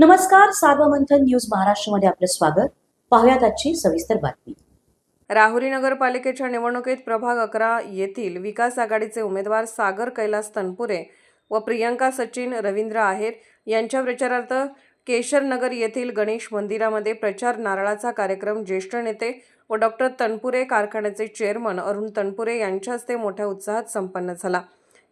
नमस्कार सार्वमंथन न्यूज महाराष्ट्रमध्ये आपलं स्वागत. पाहुयात आजची सविस्तर बातमी. राहुरी नगरपालिकेच्या निवडणुकीत प्रभाग अकरा येथील विकास आघाडीचे उमेदवार सागर कैलास तनपुरे व प्रियंका सचिन रवींद्र आहेर यांच्या प्रचारार्थ केशरनगर येथील गणेश मंदिरामध्ये प्रचार नारळाचा कार्यक्रम ज्येष्ठ नेते व डॉक्टर तनपुरे कारखान्याचे चेअरमन अरुण तनपुरे यांच्या हस्ते मोठ्या उत्साहात संपन्न झाला.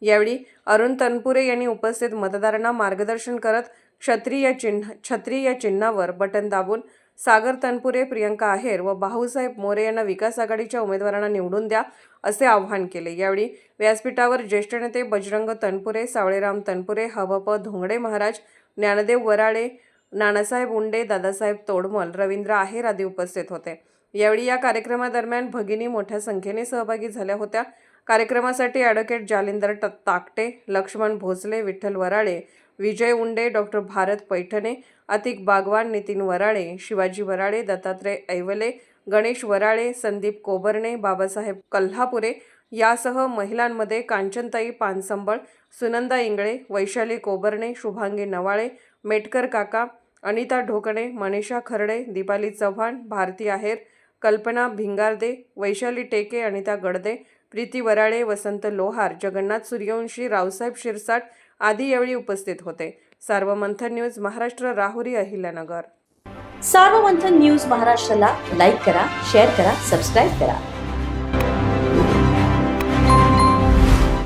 यावेळी अरुण तनपुरे यांनी उपस्थित मतदारांना मार्गदर्शन करत क्षत्रिय चिन्ह क्षत्रिय चिन्हावर बटन दाबून सागर तनपुरे प्रियंका आहेर व भाऊसाहेब मोरे यांना विकास आघाडीच्या उमेदवारांना निवडून द्या असे आवाहन केले. यावेळी व्यासपीठावर ज्येष्ठ नेते बजरंग तनपुरे सावळेराम तनपुरे हवप धोंगडे महाराज ज्ञानदेव वराळे नानासाहेब उंडे दादासाहेब तोडमल रवींद्र आहेर आदी उपस्थित होते. यावेळी या कार्यक्रमादरम्यान भगिनी मोठ्या संख्येने सहभागी झाल्या होत्या. कार्यक्रमासाठी ॲडव्होकेट जालिंदर ट- ताकटे लक्ष्मण भोसले विठ्ठल वराळे विजय उंडे डॉक्टर भारत पैठणे अतिक बागवान नितीन वराळे शिवाजी वराळे दत्तात्रय ऐवले गणेश वराळे संदीप कोबर्णे बाबासाहेब कल्हापुरे यासह महिलांमध्ये कांचनताई पानसंबळ सुनंदा इंगळे वैशाली कोबर्णे शुभांगी नवाळे मेटकर काका अनिता ढोकणे मनीषा खर्डे दीपाली चव्हाण भारती आहेर कल्पना भिंगारदे वैशाली टेके अनिता गडदे प्रीती वराळे वसंत लोहार जगन्नाथ सूर्यवंशी रावसाहेब शिरसाट आदी यावेळी उपस्थित होते. सार्वमंथन न्यूज महाराष्ट्र राहुरी अहिल्यानगर. सार्वमंथन न्यूज महाराष्ट्राला लाईक करा शेअर करा सबस्क्राईब करा.